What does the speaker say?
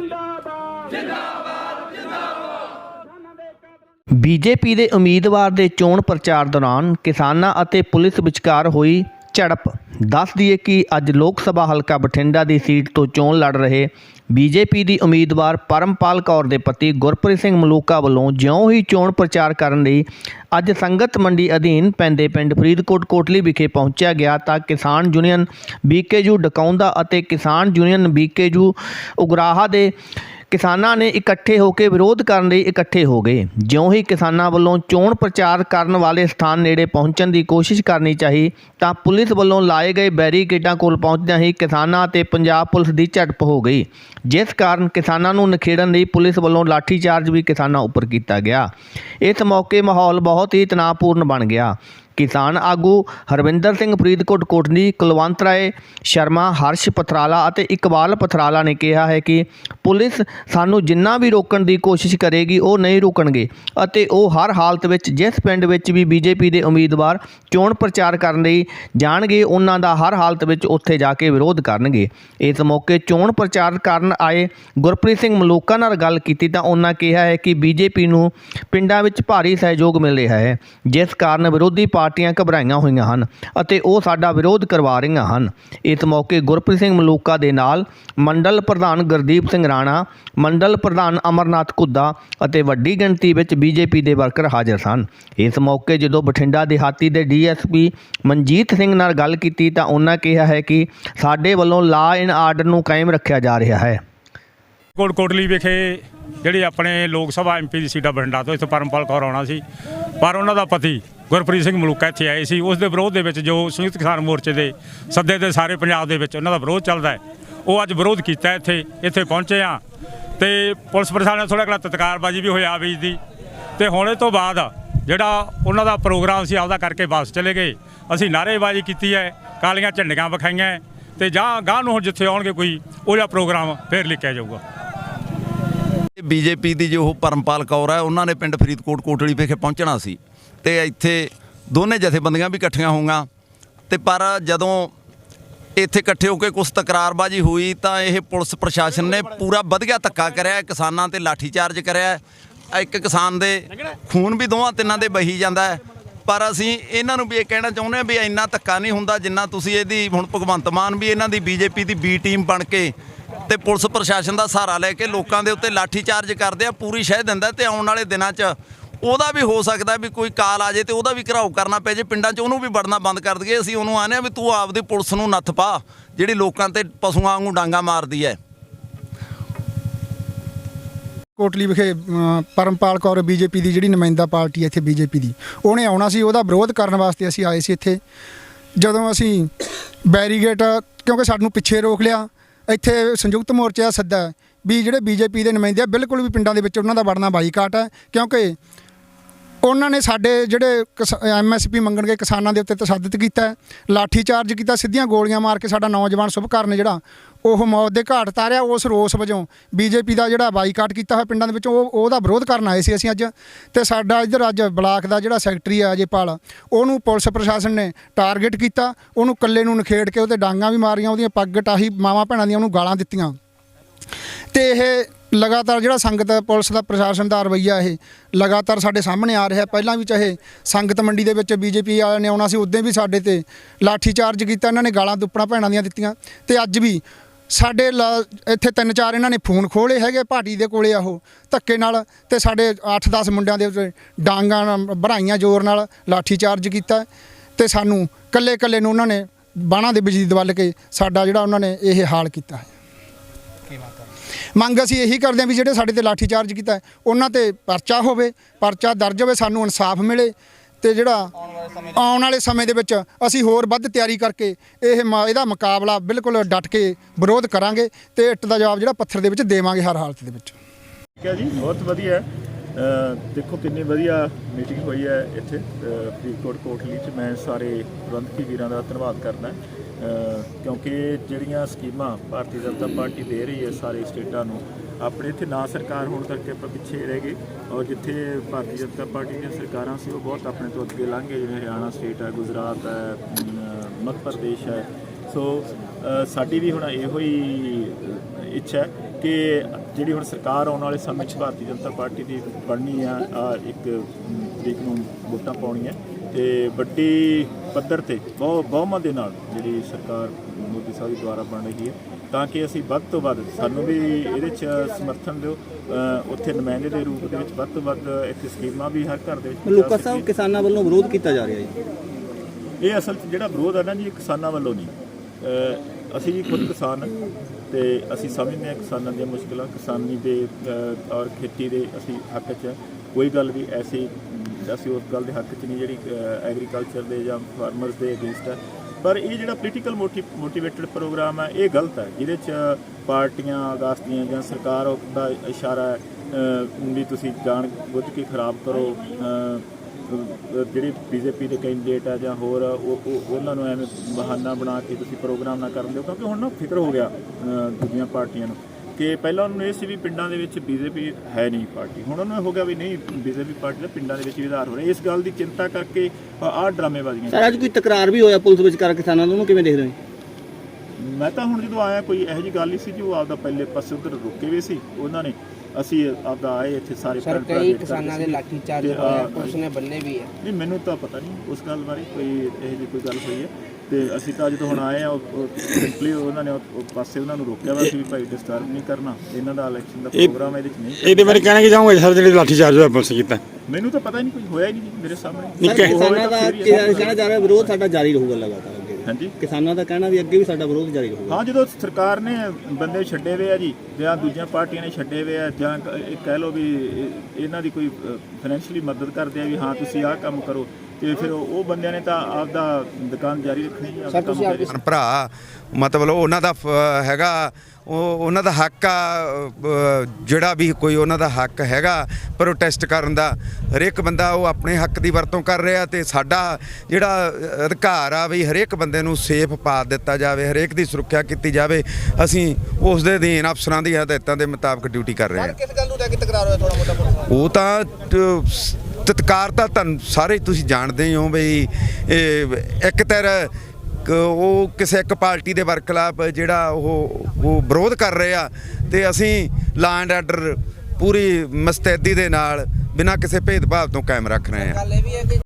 ਜਿੰਦਾਬਾਦ। ਬੀਜੇਪੀ ਦੇ ਉਮੀਦਵਾਰ ਦੇ ਚੋਣ ਪ੍ਰਚਾਰ ਦੌਰਾਨ ਕਿਸਾਨਾਂ ਅਤੇ ਪੁਲਿਸ ਵਿਚਕਾਰ ਹੋਈ ਝੜਪ। ਦੱਸ ਦਈਏ ਕਿ ਅੱਜ ਲੋਕ ਸਭਾ ਹਲਕਾ ਬਠਿੰਡਾ ਦੀ ਸੀਟ ਤੋਂ ਚੋਣ ਲੜ ਰਹੇ ਬੀਜੇਪੀ ਦੀ ਉਮੀਦਵਾਰ ਪਰਮਪਾਲ ਕੌਰ ਦੇ ਪਤੀ ਗੁਰਪ੍ਰੀਤ ਸਿੰਘ ਮਲੂਕਾ ਵੱਲੋਂ ਜਿਉਂ ਹੀ ਚੋਣ ਪ੍ਰਚਾਰ ਕਰਨ ਲਈ ਅੱਜ ਸੰਗਤ ਮੰਡੀ ਅਧੀਨ ਪੈਂਦੇ ਪਿੰਡ ਫਰੀਦਕੋਟ ਕੋਟਲੀ ਵਿਖੇ ਪਹੁੰਚਿਆ ਗਿਆ ਤਾਂ ਕਿਸਾਨ ਯੂਨੀਅਨ ਬੀਕੇਯੂ ਡਕਾਉਂਦਾ ਅਤੇ ਕਿਸਾਨ ਯੂਨੀਅਨ ਬੀਕੇਯੂ ਉਗਰਾਹਾ ਦੇ ਕਿਸਾਨਾਂ ਨੇ ਇਕੱਠੇ ਹੋ ਕੇ ਵਿਰੋਧ ਕਰਨ ਲਈ ਇਕੱਠੇ ਹੋ ਗਏ। ਜਿਉਂ ਹੀ ਕਿਸਾਨਾਂ ਵੱਲੋਂ ਚੋਣ ਪ੍ਰਚਾਰ ਕਰਨ ਵਾਲੇ ਸਥਾਨ ਨੇੜੇ ਪਹੁੰਚਣ ਦੀ ਕੋਸ਼ਿਸ਼ ਕਰਨੀ ਚਾਹੀ, ਤਾਂ ਪੁਲਿਸ ਵੱਲੋਂ ਲਾਏ ਗਏ ਬੈਰੀਕੇਡਾਂ ਕੋਲ ਪਹੁੰਚਦਿਆਂ ਹੀ ਕਿਸਾਨਾਂ ਤੇ ਪੰਜਾਬ ਪੁਲਿਸ ਦੀ ਝੜਪ ਹੋ ਗਈ। ਜਿਸ ਕਾਰਨ ਕਿਸਾਨਾਂ ਨੂੰ ਨਖੇੜਨ ਲਈ ਪੁਲਿਸ ਵੱਲੋਂ ਲਾਠੀਚਾਰਜ ਵੀ ਕਿਸਾਨਾਂ ਉੱਪਰ ਕੀਤਾ ਗਿਆ। ਇਸ ਮੌਕੇ ਮਾਹੌਲ ਬਹੁਤ ਹੀ ਤਣਾਅਪੂਰਨ ਬਣ ਗਿਆ। ਕਿਸਾਨ ਆਗੂ ਹਰਵਿੰਦਰ ਸਿੰਘ ਫਰੀਦਕੋਟ ਕੋਟਲੀ, ਕੁਲਵੰਤ ਰਾਏ ਸ਼ਰਮਾ, ਹਰਸ਼ ਪਥਰਾਲਾ ਅਤੇ ਇਕਬਾਲ ਪਥਰਾਲਾ ਨੇ ਕਿਹਾ ਹੈ ਕਿ ਪੁਲਿਸ ਸਾਨੂੰ ਜਿੰਨਾ ਵੀ ਰੋਕਣ ਦੀ ਕੋਸ਼ਿਸ਼ ਕਰੇਗੀ, ਉਹ ਨਹੀਂ ਰੁਕਣਗੇ ਅਤੇ ਉਹ ਹਰ ਹਾਲਤ ਵਿੱਚ, ਜਿਸ ਪਿੰਡ ਵਿੱਚ ਵੀ ਬੀਜੇਪੀ ਦੇ ਉਮੀਦਵਾਰ ਚੋਣ ਪ੍ਰਚਾਰ ਕਰਨ ਲਈ ਜਾਣਗੇ, ਉਹਨਾਂ ਦਾ ਹਰ ਹਾਲਤ ਵਿੱਚ ਉੱਥੇ ਜਾ ਕੇ ਵਿਰੋਧ ਕਰਨਗੇ। ਇਸ ਮੌਕੇ ਚੋਣ ਪ੍ਰਚਾਰ ਕਰਨ ਆਏ ਗੁਰਪ੍ਰੀਤ ਸਿੰਘ ਮਲੂਕਾ ਨਾਲ ਗੱਲ ਕੀਤੀ ਤਾਂ ਉਹਨਾਂ ਕਿਹਾ ਹੈ ਕਿ ਬੀਜੇਪੀ ਨੂੰ ਪਿੰਡਾਂ ਵਿੱਚ ਭਾਰੀ ਸਹਿਯੋਗ ਮਿਲ ਰਿਹਾ ਹੈ, ਜਿਸ ਕਾਰਨ ਵਿਰੋਧੀ ਪਾਰਟੀਆਂ ਘਬਰਾਈਆਂ ਹੋਈਆਂ ਹਨ ਅਤੇ ਉਹ ਸਾਡਾ ਵਿਰੋਧ ਕਰਵਾ ਰਹੀਆਂ ਹਨ। ਇਸ ਮੌਕੇ ਗੁਰਪ੍ਰੀਤ ਸਿੰਘ ਮਲੂਕਾ ਦੇ ਨਾਲ ਮੰਡਲ ਪ੍ਰਧਾਨ ਗੁਰਦੀਪ ਸਿੰਘ ਰਾਣਾ, ਮੰਡਲ ਪ੍ਰਧਾਨ ਅਮਰਨਾਥ ਕੁੱਦਾ ਅਤੇ ਵੱਡੀ ਗਿਣਤੀ ਵਿੱਚ ਬੀਜੇਪੀ ਦੇ ਵਰਕਰ ਹਾਜ਼ਰ ਸਨ। ਇਸ ਮੌਕੇ ਜਦੋਂ ਬਠਿੰਡਾ ਦਿਹਾਤੀ ਦੇ ਡੀਐਸਪੀ ਮਨਜੀਤ ਸਿੰਘ ਨਾਲ ਗੱਲ ਕੀਤੀ ਤਾਂ ਉਹਨਾਂ ਕਿਹਾ ਹੈ ਕਿ ਸਾਡੇ ਵੱਲੋਂ ਲਾ ਇਨ ਆਰਡਰ ਨੂੰ ਕਾਇਮ ਰੱਖਿਆ ਜਾ ਰਿਹਾ ਹੈ। ਕੋਟ ਕੋਟਲੀ ਵਿਖੇ ਜਿਹੜੀ ਆਪਣੇ ਲੋਕ ਸਭਾ ਐਮਪੀ ਦੀ ਸੀਟਾਂ ਬਠਿੰਡਾ ਤੋਂ ਇੱਥੇ ਪਰਮਪਾਲ ਕੌਰ ਆਉਣਾ ਸੀ, ਪਰ ਉਹਨਾਂ ਦਾ ਪਤੀ ਗੁਰਪ੍ਰੀਤ ਸਿੰਘ ਮਲੂਕਾ ਇੱਥੇ ਆਏ ਸੀ। ਉਸ ਦੇ ਵਿਰੋਧ ਦੇ ਵਿੱਚ ਜੋ ਸੰਯੁਕਤ ਕਿਸਾਨ ਮੋਰਚੇ ਦੇ ਸੱਦੇ ਦੇ ਸਾਰੇ ਪੰਜਾਬ ਦੇ ਵਿੱਚ ਉਹਨਾਂ ਦਾ ਵਿਰੋਧ ਚੱਲਦਾ ਹੈ ਉਹ ਅੱਜ ਵਿਰੋਧ ਕੀਤਾ ਇੱਥੇ ਇੱਥੇ ਪਹੁੰਚੇ ਆ ਤੇ ਪੁਲਿਸ ਪ੍ਰਸ਼ਾਸਨ ਨੇ ਥੋੜਾ ਜਿਹਾ ਤਤਕਾਰਬਾਜੀ ਵੀ ਹੋਇਆ ਵੀ ਦੀ। ਤੇ ਹੁਣ ਇਹ ਤੋਂ ਬਾਅਦ ਜਿਹੜਾ ਉਹਨਾਂ ਦਾ ਪ੍ਰੋਗਰਾਮ ਸੀ ਆਪਦਾ ਕਰਕੇ ਵਾਪਸ ਚਲੇ ਗਏ। ਅਸੀਂ ਨਾਅਰੇਬਾਜ਼ੀ ਕੀਤੀ ਹੈ ਕਾਲੀਆਂ ਝੰਡੀਆਂ ਵਿਖਾਈਆਂ ਹੈ, ਤੇ ਜਾਂ ਗਾਂ ਨੂੰ ਹੁਣ ਜਿੱਥੇ ਆਉਣਗੇ ਕੋਈ ਉਹ ਜਿਹਾ ਪ੍ਰੋਗਰਾਮ ਫੇਰ ਲਿਖਿਆ ਜਾਊਗਾ। ਬੀਜੇਪੀ ਦੀ ਜੋ ਉਹ ਪਰਮਪਾਲ ਕੌਰ ਹੈ, ਉਹਨਾਂ ਨੇ ਪਿੰਡ ਫਰੀਦਕੋਟ ਕੋਟਲੀ ਵਿਖੇ ਪਹੁੰਚਣਾ ਸੀ ਤੇ ਇੱਥੇ ਦੋਨੇ ਜਥੇਬੰਦੀਆਂ ਵੀ ਇਕੱਠੀਆਂ ਹੋਈਆਂ। ਤੇ ਪਰ ਜਦੋਂ ਇੱਥੇ ਇਕੱਠੇ ਹੋ ਕੇ ਕੁਝ ਤਕਰਾਰਬਾਜੀ ਹੋਈ ਤਾਂ ਇਹ ਪੁਲਿਸ ਪ੍ਰਸ਼ਾਸਨ ਨੇ ਪੂਰਾ ਵਧੀਆ ਧੱਕਾ ਕਰਿਆ, ਕਿਸਾਨਾਂ ਤੇ ਲਾਠੀਚਾਰਜ ਕਰਿਆ। ਇੱਕ ਕਿਸਾਨ ਦੇ ਖੂਨ ਵੀ ਦੋਵਾਂ ਤਿੰਨਾਂ ਦੇ ਬਹੀ ਜਾਂਦਾ ਹੈ। ਪਰ ਅਸੀਂ ਇਹਨਾਂ ਨੂੰ ਵੀ ਇਹ ਕਹਿਣਾ ਚਾਹੁੰਦੇ ਹਾਂ ਵੀ ਇੰਨਾ ਧੱਕਾ ਨਹੀਂ ਹੁੰਦਾ ਜਿੰਨਾ ਤੁਸੀਂ ਇਹਦੀ ਹੁਣ ਭਗਵੰਤ ਮਾਨ ਵੀ ਇਹਨਾਂ ਦੀ ਬੀਜੇਪੀ ਦੀ ਬੀ ਟੀਮ ਬਣ ਕੇ ਤੇ ਪੁਲਿਸ ਪ੍ਰਸ਼ਾਸਨ ਦਾ ਸਹਾਰਾ ਲੈ ਕੇ ਲੋਕਾਂ ਦੇ ਉੱਤੇ ਲਾਠੀ ਚਾਰਜ ਕਰਦੇ ਆ, ਪੂਰੀ ਸ਼ਹਿ ਦਿੰਦਾ ਤੇ ਆਉਣ ਵਾਲੇ ਦਿਨਾਂ 'ਚ ਉਹਦਾ ਵੀ ਹੋ ਸਕਦਾ ਵੀ ਕੋਈ ਕਾਲ ਆ ਜੇ ਤੇ ਉਹਦਾ ਵੀ ਘਰਾਓ ਕਰਨਾ ਪੈ ਜੇ, ਪਿੰਡਾਂ 'ਚ ਉਹਨੂੰ ਵੀ ਵੜਨਾ ਬੰਦ ਕਰ ਦਈਏ। ਅਸੀਂ ਉਹਨੂੰ ਆਨੇ ਆ ਵੀ ਤੂੰ ਆਪਦੀ ਪੁਲਿਸ ਨੂੰ ਨੱਥ ਪਾ, ਜਿਹੜੀ ਲੋਕਾਂ ਤੇ ਪਸ਼ੂਆਂ ਵਾਂਗੂ ਡਾਂਗਾ ਮਾਰਦੀ ਹੈ ਕੋਟਲੀ ਵਿਖੇ ਪਰਮਪਾਲ ਕੌਰ ਬੀਜੇਪੀ ਦੀ ਜਿਹੜੀ ਨੁਮਾਇੰਦਾ ਪਾਰਟੀ ਹੈ ਇੱਥੇ ਬੀਜੇਪੀ ਦੀ, ਉਹਨੇ ਆਉਣਾ ਸੀ, ਉਹਦਾ ਵਿਰੋਧ ਕਰਨ ਵਾਸਤੇ ਅਸੀਂ ਆਏ ਸੀ ਇੱਥੇ। ਜਦੋਂ ਅਸੀਂ ਬੈਰੀਗੇਟ, ਕਿਉਂਕਿ ਸਾਨੂੰ ਪਿੱਛੇ ਰੋਕ ਲਿਆ ਇੱਥੇ ਸੰਯੁਕਤ ਮੋਰਚੇ ਦਾ ਸੱਦਾ ਵੀ ਜਿਹੜੇ ਬੀਜੇਪੀ ਦੇ ਨੁਮਾਇੰਦੇ ਆ, ਬਿਲਕੁਲ ਵੀ ਪਿੰਡਾਂ ਦੇ ਵਿੱਚ ਉਹਨਾਂ ਦਾ ਵੜਨਾ ਬਾਈਕਾਟ ਹੈ, ਕਿਉਂਕਿ ਉਹਨਾਂ ਨੇ ਸਾਡੇ ਜਿਹੜੇ ਐਮਐਸਪੀ ਮੰਗਣਗੇ ਕਿਸਾਨਾਂ ਦੇ ਉੱਤੇ ਤਸੱਦਦ ਕੀਤਾ ਹੈ। ਲਾਠੀ ਚਾਰਜ ਕੀਤਾ, ਸਿੱਧੀਆਂ ਗੋਲੀਆਂ ਮਾਰ ਕੇ ਸਾਡਾ ਨੌਜਵਾਨ ਸੁਭਕਰਨ ਜਿਹੜਾ, ਉਹ ਮੌਤ ਦੇ ਘਾਟ ਤਾਰਿਆ ਉਸ ਰੋਸ ਵਜੋਂ। ਬੀਜੇਪੀ ਦਾ ਜਿਹੜਾ ਬਾਈਕਾਟ ਕੀਤਾ ਹੋਇਆ ਪਿੰਡਾਂ ਦੇ ਵਿੱਚ, ਉਹ, ਉਹਦਾ ਵਿਰੋਧ ਕਰਨ ਆਏ ਸੀ ਅਸੀਂ ਅੱਜ। ਤੇ ਸਾਡਾ ਇੱਧਰ ਅੱਜ ਬਲਾਕ ਦਾ ਜਿਹੜਾ ਸੈਕਟਰੀ ਆ ਅਜੇਪਾਲ, ਉਹਨੂੰ ਪੁਲਿਸ ਪ੍ਰਸ਼ਾਸਨ ਨੇ ਟਾਰਗੇਟ ਕੀਤਾ, ਉਹਨੂੰ ਇਕੱਲੇ ਨੂੰ ਨਖੇੜ ਕੇ ਉਹਤੇ ਡਾਂਗਾਂ ਵੀ ਮਾਰੀਆਂ, ਉਹਦੀਆਂ ਪੱਗ, ਟਾਹੀ ਮਾਵਾਂ ਭੈਣਾਂ ਦੀਆਂ ਉਹਨੂੰ ਗਾਲਾਂ ਦਿੱਤੀਆਂ। ਤੇ ਇਹ ਲਗਾਤਾਰ ਜਿਹੜਾ ਸੰਗਤ ਪੁਲਿਸ ਦਾ ਪ੍ਰਸ਼ਾਸਨ ਦਾ ਰਵੱਈਆ ਇਹ, ਲਗਾਤਾਰ ਸਾਡੇ ਸਾਹਮਣੇ ਆ ਰਿਹਾ। ਪਹਿਲਾਂ ਵੀ ਚਾਹੇ ਸੰਗਤ ਮੰਡੀ ਦੇ ਵਿੱਚ ਬੀਜੇਪੀ ਵਾਲਿਆਂ ਨੇ ਆਉਣਾ ਸੀ ਉਦੋਂ ਵੀ ਸਾਡੇ ਤੇ ਲਾਠੀ ਚਾਰਜ ਕੀਤਾ, ਇਹਨਾਂ ਨੇ ਗਾਲਾਂ ਦੁੱਪਣਾ ਭੈਣਾਂ ਦੀਆਂ ਦਿੱਤੀਆਂ। ਤੇ ਅੱਜ ਵੀ ਸਾਡੇ ਲ- ਇੱਥੇ ਤਿੰਨ ਚਾਰ ਇਹਨਾਂ ਨੇ ਫੋਨ ਖੋਲੇ ਹੈਗੇ, ਭਾਟੀ ਦੇ ਕੋਲੇ ਆ ਉਹ, ਧੱਕੇ ਨਾਲ ਤੇ ਸਾਡੇ 8-10 ਮੁੰਡਿਆਂ ਦੇ ਉੱਤੇ ਡਾਂਗਾਂ ਨਾਲ ਭਰਾਈਆਂ ਜ਼ੋਰ ਨਾਲ ਲਾਠੀ ਚਾਰਜ ਕੀਤਾ। ਤੇ ਸਾਨੂੰ ਕੱਲੇ ਕੱਲੇ ਨੂੰ ਉਹਨਾਂ ਨੇ ਬਾਣਾ ਦੇ ਬਿਜਲੀ ਦਵਲ ਕੇ ਸਾਡਾ ਜਿਹੜਾ ਉਹਨਾਂ ਨੇ ਇਹ ਹਾਲ ਕੀਤਾ ਹੈ। ਮੰਗ ਅਸੀਂ ਇਹੀ ਕਰਦੇ ਹਾਂ ਵੀ ਜਿਹੜੇ ਸਾਡੇ ਤੇ ਲਾਠੀ ਚਾਰਜ ਕੀਤਾ ਹੈ, ਉਹਨਾਂ ਤੇ ਪਰਚਾ ਹੋਵੇ ਪਰਚਾ ਦਰਜ ਹੋਵੇ ਸਾਨੂੰ ਇਨਸਾਫ ਮਿਲੇ ਤੇ ਜਿਹੜਾ ਆਉਣ ਵਾਲੇ ਸਮੇਂ ਦੇ ਵਿੱਚ ਅਸੀਂ ਹੋਰ ਵੱਧ ਤਿਆਰੀ ਕਰਕੇ ਇਹ ਮ- ਇਹਦਾ ਮੁਕਾਬਲਾ ਬਿਲਕੁਲ ਡਟ ਕੇ ਵਿਰੋਧ ਕਰਾਂਗੇ ਤੇ ਇੱਟ ਦਾ ਜਵਾਬ ਜਿਹੜਾ ਪੱਥਰ ਦੇ ਵਿੱਚ ਦੇਵਾਂਗੇ ਹਰ ਹਾਲਤ ਦੇ ਵਿੱਚ ਠੀਕ ਹੈ ਜੀ ਬਹੁਤ ਵਧੀਆ ਹੈ। ਦੇਖੋ ਕਿੰਨੀ ਵਧੀਆ ਮੀਟਿੰਗ ਹੋਈ ਹੈ ਇੱਥੇ ਫਰੀਦਕੋਟ ਕੋਟਲੀ 'ਚ ਮੈਂ ਸਾਰੇ ਪ੍ਰਬੰਧਕੀ ਵੀਰਾਂ ਦਾ ਧੰਨਵਾਦ ਕਰਦਾ। ਕਿਉਂਕਿ ਜਿਹੜੀਆਂ ਸਕੀਮਾਂ ਭਾਰਤੀ ਜਨਤਾ ਪਾਰਟੀ ਦੇ ਰਹੀ ਹੈ ਸਾਰੇ ਸਟੇਟਾਂ ਨੂੰ, ਆਪਣੇ ਇੱਥੇ ਨਾ ਸਰਕਾਰ ਹੋਣ ਕਰਕੇ ਆਪਾਂ ਪਿੱਛੇ ਰਹਿ ਗਏ ਔਰ ਜਿੱਥੇ ਭਾਰਤੀ ਜਨਤਾ ਪਾਰਟੀ ਦੀਆਂ ਸਰਕਾਰਾਂ ਸੀ, ਉਹ ਬਹੁਤ ਆਪਣੇ ਤੋਂ ਅੱਗੇ ਲੰਘ ਗਏ, ਜਿਵੇਂ ਹਰਿਆਣਾ ਸਟੇਟ ਹੈ, ਗੁਜਰਾਤ ਹੈ ਮੱਧ ਪ੍ਰਦੇਸ਼ ਹੈ। ਸੋ ਸਾਡੀ ਵੀ ਹੁਣ ਇਹੋ ਹੀ ਇੱਛਾ ਹੈ ਕਿ ਜਿਹੜੀ ਹੁਣ ਸਰਕਾਰ ਆਉਣ ਵਾਲੇ ਸਮੇਂ 'ਚ ਭਾਰਤੀ ਜਨਤਾ ਪਾਰਟੀ ਦੀ ਬਣਨੀ ਆ ਇੱਕ ਤਰੀਕ ਨੂੰ ਵੋਟਾਂ ਪਾਉਣੀਆਂ। ਤੇ ਵੱਡੀ ਪੱਧਰ ਤੇ ਬਹੁ ਬਹੁਮਤ ਦੇ ਨਾਲ ਜਿਹੜੀ ਸਰਕਾਰ ਮੋਦੀ ਸਾਹਿਬ ਦੇ ਦੁਆਰਾ ਬਣ ਰਹੀ ਹੈ ਤਾਂ ਕਿ ਅਸੀਂ ਵੱਧ ਤੋਂ ਵੱਧ ਸਾਨੂੰ ਵੀ ਇਹਦੇ 'ਚ ਸਮਰਥਨ ਦਿਓ। ਉੱਥੇ ਨੁਮਾਇੰਦੇ ਦੇ ਰੂਪ ਦੇ ਵਿੱਚ ਵੱਧ ਤੋਂ ਵੱਧ ਇੱਥੇ ਸਕੀਮਾਂ ਵੀ ਹਰ ਘਰ ਦੇ ਵਿੱਚ ਸਕੀਏ। ਸਾਹਿਬ ਕਿਸਾਨਾਂ ਵੱਲੋਂ ਵਿਰੋਧ ਕੀਤਾ ਜਾ ਰਿਹਾ ਜੀ। ਇਹ ਅਸਲ 'ਚ ਜਿਹੜਾ ਵਿਰੋਧ ਹੈ ਨਾ ਜੀ ਕਿਸਾਨਾਂ ਵੱਲੋਂ ਨਹੀਂ। ਅਸੀਂ ਜੀ ਖੁਦ ਕਿਸਾਨ ਹਾਂ ਤੇ ਅਸੀਂ ਸਮਝਦੇ ਹਾਂ ਕਿਸਾਨਾਂ ਦੀਆਂ ਮੁਸ਼ਕਲਾਂ, ਕਿਸਾਨੀ ਦੇ ਔਰ ਖੇਤੀ ਦੇ ਅਸੀਂ ਹੱਕ 'ਚ ਕੋਈ ਗੱਲ ਵੀ ਐਸੀ ਅਸੀਂ ਉਸ ਗੱਲ ਦੇ ਹੱਕ 'ਚ ਨਹੀਂ ਜਿਹੜੀ ਐਗਰੀਕਲਚਰ ਦੇ ਜਾਂ ਫਾਰਮਰਸ ਦੇ ਅਗੇਂਸਟ ਹੈ। ਪਰ ਇਹ ਜਿਹੜਾ ਪੋਲੀਟੀਕਲ ਮੋਟੀਵੇਟਡ ਪ੍ਰੋਗਰਾਮ ਹੈ, ਇਹ ਗਲਤ ਹੈ। ਜਿਹਦੇ 'ਚ ਪਾਰਟੀਆਂ ਆਗਾਸ ਦੀਆਂ ਜਾਂ ਸਰਕਾਰ ਦਾ ਇਸ਼ਾਰਾ ਹੈ ਵੀ ਤੁਸੀਂ ਜਾਣ ਬੁੱਝ ਕੇ ਖਰਾਬ ਕਰੋ ਜਿਹੜੇ ਬੀਜੇਪੀ ਦੇ ਕੈਂਡੀਡੇਟ ਆ ਜਾਂ ਹੋਰ ਆ, ਉਹ ਉਹ- ਉਹਨਾਂ ਨੂੰ ਐਵੇਂ ਬਹਾਨਾ ਬਣਾ ਕੇ ਤੁਸੀਂ ਪ੍ਰੋਗਰਾਮ ਨਾ ਕਰਨ ਦਿਓ ਕਿਉਂਕਿ ਹੁਣ ਨਾ ਫਿਕਰ ਹੋ ਗਿਆ ਦੂਜੀਆਂ ਪਾਰਟੀਆਂ ਨੂੰ ਕਿ ਪਹਿਲਾਂ ਉਹਨਾਂ ਨੂੰ ਇਹ ਸੀ ਵੀ ਪਿੰਡਾਂ ਦੇ ਵਿੱਚ ਬੀਜੇਪੀ ਹੈ ਨਹੀਂ ਪਾਰਟੀ। ਹੁਣ ਉਹਨਾਂ ਨੂੰ ਹੋ ਗਿਆ ਵੀ ਨਹੀਂ ਬੀਜੇਪੀ ਪਾਰਟੀ ਦਾ ਪਿੰਡਾਂ ਦੇ ਵਿੱਚ ਵੀ ਆਧਾਰ ਹੋ ਰਿਹਾ। ਇਸ ਗੱਲ ਦੀ ਚਿੰਤਾ ਕਰਕੇ ਆਹ ਡਰਾਮੇਬਾਜ਼ੀਆਂ ਸਰ ਅੱਜ ਕੋਈ ਤਕਰਾਰ ਵੀ ਹੋਇਆ ਪੁਲਿਸ ਵਿਚਕਾਰ ਕਿਸਾਨਾਂ ਨੂੰ? ਉਹਨੂੰ ਕਿਵੇਂ ਦੇਖਦੇ ਹੋ? ਮੈਂ ਤਾਂ ਹੁਣ ਜਦੋਂ ਆਇਆ ਕੋਈ ਇਹੋ ਜੀ ਗੱਲ ਨਹੀਂ ਸੀ ਜੋ ਆਪਦਾ ਪਹਿਲੇ ਪਾਸੇ ਉਧਰ ਰੁਕੇ ਹੋਏ ਸੀ ਉਹਨਾਂ ਨੇ ਅਸੀਂ ਆਪਦਾ ਆਏ ਇੱਥੇ ਸਾਰੇ ਸਰ ਕਈ ਕਿਸਾਨਾਂ ਦੇ। ਲਾਠੀ ਚਾਰਜ ਹੋਇਆ ਪੁਲਿਸ ਨੇ ਬੰਨੇ ਵੀ ਹੈ ਨਹੀਂ ਮੈਨੂੰ ਤਾਂ ਪਤਾ ਨਹੀਂ ਉਸ ਗੱਲ ਬਾਰੇ ਕੋਈ ਇਹੋ ਜਿਹੀ ਕੋਈ ਗੱਲ ਹੋਈ ਹੈ ਤੇ ਅਸੀਂ ਤਾਂ ਜਦੋਂ ਹੁਣ ਆਏ ਆ ਸਿੰਪਲੀ ਉਹਨਾਂ ਨੇ ਪਾਸੇ ਉਹਨਾਂ ਨੂੰ ਰੋਕਿਆ ਵਾ ਸੀ ਵੀ ਭਾਈ ਡਿਸਟਰਬ ਨਹੀਂ ਕਰਨਾ ਇਹਨਾਂ ਦਾ ਇਲੈਕਸ਼ਨ ਦਾ ਪ੍ਰੋਗਰਾਮ ਇਹਦੇ ਵਿੱਚ ਨਹੀਂ ਇਹਦੇ ਬਾਰੇ ਕਹਿਣਾ ਕਿ ਚਾਹੋਗੇ ਸਰ ਜਿਹੜੇ ਲਾਠੀ ਚਾਰਜ ਹੋਇਆ ਪੁਲਿਸ ਕੀਤਾ ਮੈਨੂੰ ਤਾਂ ਪਤਾ ਹੀ ਨਹੀਂ ਕੋਈ ਹੋਇਆ ਹੀ ਨਹੀਂ ਜੀ ਮੇਰੇ ਸਾਹਮਣੇ ਨਹੀਂ, ਕਿਸਾਨਾਂ ਦਾ। ਕਹਿਣਾ ਜਾ ਰਿਹਾ ਵਿਰੋਧ ਸਾਡਾ ਜਾਰੀ ਰਹੂਗਾ ਲਗਾਤਾਰ। ਹਾਂਜੀ। ਕਿਸਾਨਾਂ ਦਾ ਕਹਿਣਾ ਵੀ ਅੱਗੇ ਵੀ ਸਾਡਾ ਵਿਰੋਧ ਜਾਰੀ ਰਹੂਗਾ। ਹਾਂ ਜਦੋਂ ਸਰਕਾਰ ਨੇ ਬੰਦੇ ਛੱਡੇ ਹੋਏ ਆ ਜੀ ਜਾਂ ਦੂਜੀਆਂ ਪਾਰਟੀਆਂ ਨੇ ਛੱਡੇ ਹੋਏ ਆ ਜਾਂ ਕਹਿ ਲਓ ਵੀ ਇਹ- ਇਹਨਾਂ ਦੀ ਕੋਈ ਫਾਈਨੈਂਸ਼ੀਅਲੀ ਮਦਦ ਕਰਦੇ ਆ ਵੀ ਹਾਂ ਤੁਸੀਂ ਆਹ ਕੰਮ ਕਰੋ। ਤੇ ਫਿਰ ਉਹ ਉਹ ਬੰਦਿਆਂ ਨੇ ਤਾਂ ਆਪਦਾ ਦੁਕਾਨ ਜਾਰੀ ਰੱਖਣੀ ਹੈ ਸਰ, ਤੁਸੀਂ ਆਪਦੇ- ਭਰਾ ਮਤਲਬ ਉਹਨਾਂ ਦਾ ਫ- ਹੈਗਾ ਉਹ ਉਹਨਾਂ ਦਾ ਹੱਕ ਆ ਅ, ਜਿਹੜਾ ਵੀ ਕੋਈ ਉਹਨਾਂ ਦਾ ਹੱਕ ਹੈਗਾ ਪ੍ਰੋਟੈਸਟ ਕਰਨ ਦਾ ਹਰੇਕ ਬੰਦਾ ਉਹ ਆਪਣੇ ਹੱਕ ਦੀ ਵਰਤੋਂ ਕਰ ਰਿਹਾ ਤੇ ਸਾਡਾ ਜਿਹੜਾ ਅਧਿਕਾਰ ਆ ਵੀ ਹਰੇਕ ਬੰਦੇ ਨੂੰ ਸੇਫ ਪਾ ਦਿੱਤਾ ਜਾਵੇ ਹਰੇਕ ਦੀ ਸੁਰੱਖਿਆ ਕੀਤੀ ਜਾਵੇ ਅਸੀਂ ਉਸ ਦੇ ਅਧੀਨ ਅਫਸਰਾਂ ਦੀਆਂ ਹਦਾਇਤਾਂ ਦੇ ਮੁਤਾਬਕ ਡਿਊਟੀ ਕਰ ਰਹੇ ਹਾਂ। ਕਿਸ ਗੱਲ ਨੂੰ ਲੈ ਕੇ ਤਕਰਾਰ ਹੋਇਆ ਥੋੜਾ ਮੋਟਾ ਉਹ ਤਾਂ ਟ- ਸ- ਤਤਕਾਰ ਤਾਂ ਤੁਹਾਨੂੰ ਸਾਰੇ ਤੁਸੀਂ ਜਾਣਦੇ ਹੋ ਬਈ ਇੱਕ ਤਰ ਉਹ ਕਿਸੇ ਇੱਕ ਪਾਰਟੀ ਦੇ ਵਰਖਲਾਫ ਜਿਹੜਾ ਉਹ ਉਹ ਵਿਰੋਧ ਕਰ ਰਹੇ ਆ ਤੇ ਅਸੀਂ ਲਾ ਐਂਡ ਆਰਡਰ ਪੂਰੀ ਮਸਤੈਦੀ ਦੇ ਨਾਲ ਬਿਨਾਂ ਕਿਸੇ ਭੇਦਭਾਵ ਤੋਂ ਕਾਇਮ ਰੱਖ ਰਹੇ ਹਾਂ।